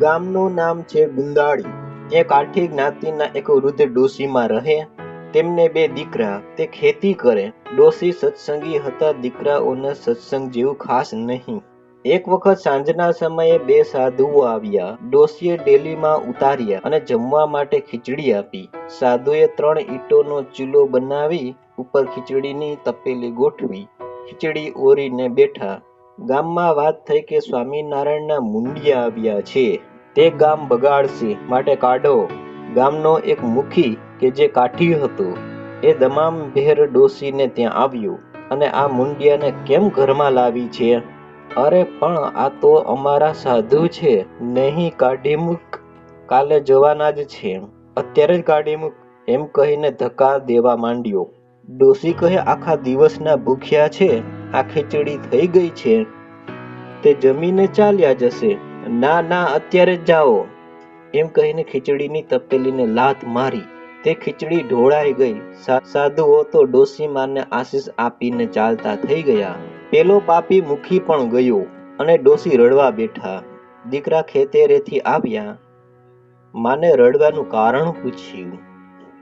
ગામનું નામ છે ગુંદાળી એ કાઠી જ્ઞાતિના એક વૃદ્ધ ડોશીમાં રહે. તેમને બે દીકરા. તે ખેતી કરે. ડોશી સત્સંગી હતા. દીકરાઓને સત્સંગ જેવું ખાસ નહીં. એક વખત સાંજના સમયે બે સાધુઓ આવ્યા. ડોશીએ ડેલીમાં ઉતાર્યા અને જમવા માટે ખીચડી આપી. સાધુએ ત્રણ ઈંટોનો ચૂલો બનાવી, ઉપર ખીચડીની તપેલી ગોઠવી. ખીચડી ઓરીને બેઠા. ગામમાં વાત થઈ કે સ્વામિનારાયણના મુંડિયા આવ્યા છે. તે ગામ બગાડશે માટે કાઢો. ગામનો એક મુખી કે જે કાઠી હતો, એ દમામ ભેર ડોસીને ત્યાં આવ્યો અને આ મુંડિયાને કેમ ઘરમાં લાવી છે? અરે પણ આ તો અમારા સાધુ છે, નહીં કાઢી મૂક કાલે જવાના જ છે. અત્યારે જ કાઢી મૂક એમ કહીને ધક્કા દેવા માંડ્યો. ડોસી કહે, આખા દિવસના ભૂખ્યા છે. આ ખીચડી થઈ ગઈ છે. તે જમીને ચાલ્યા જશે. ના ના, અત્યારે જાઓ. એમ કહીને ખીચડીની તપેલીને લાત મારી. તે ખીચડી ઢોળાઈ ગઈ. સાધુઓ તો ડોસીમાને આશીષ આપીને ચાલતા થઈ ગયા. પેલો પાપી મુખી પણ ગયો અને ડોસી રડવા બેઠા. દીકરા ખેતેરેથી આવ્યા. માને રડવાનું કારણ પૂછ્યું.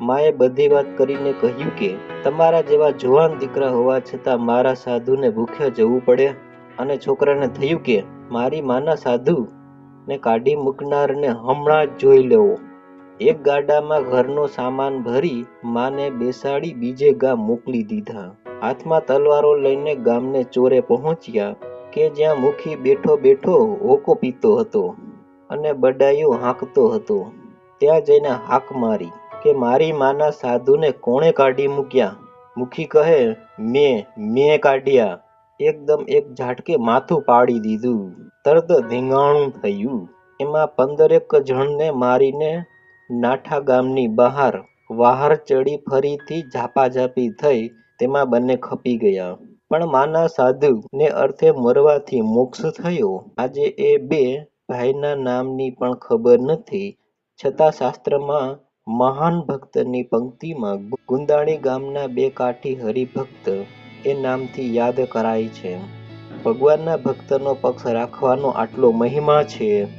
માએ બધી વાત કરીને કહ્યું કે, તમારા જેવા જુવાન દીકરા હોવા છતાં મારા સાધુને ભૂખ્યા જવું પડે. અને છોકરાને થયું કે મારી માના સાધુ ને કાઢી મૂકનારને હમણાં જ જોઈ લેવો. એક ગાડામાં ઘરનો સામાન ભરી માને બેસાડી બીજે ગામ મોકલી દીધા. હાથમાં તલવારો લઈને ગામને ચોરે પહોંચ્યા કે જ્યાં મુખી બેઠો બેઠો હોકો પીતો હતો અને બડાયો હાંકતો હતો. ત્યાં જઈને હાક મારી કે મારી માના સાધુને કોણે કાઢી મૂક્યા? મુખી કહે, મેં મેં કાઢ્યા. એકદમ એક ઝાટકે માથું પાડી દીધું. તરત ધીંગાણું થયું. એમાં પંદરેક જણને મારીને નાઠા ગામની બહાર વાહર ચડી ફરીથી ઝાપાઝાપી થઈ તેમાં બંને ખપી ગયા. પણ માના સાધુ ને અર્થે મરવાથી મોક્ષ થયો. આજે એ બે ભાઈના નામની પણ ખબર નથી. છતાં શાસ્ત્રમાં મહાન ભક્તની પંક્તિમાં ગુંદાણી ગામના બે કાઠી હરિભક્ત એ નામથી યાદ કરાય છે. ભગવાનના ભક્તનો પક્ષ રાખવાનો આટલો મહિમા છે.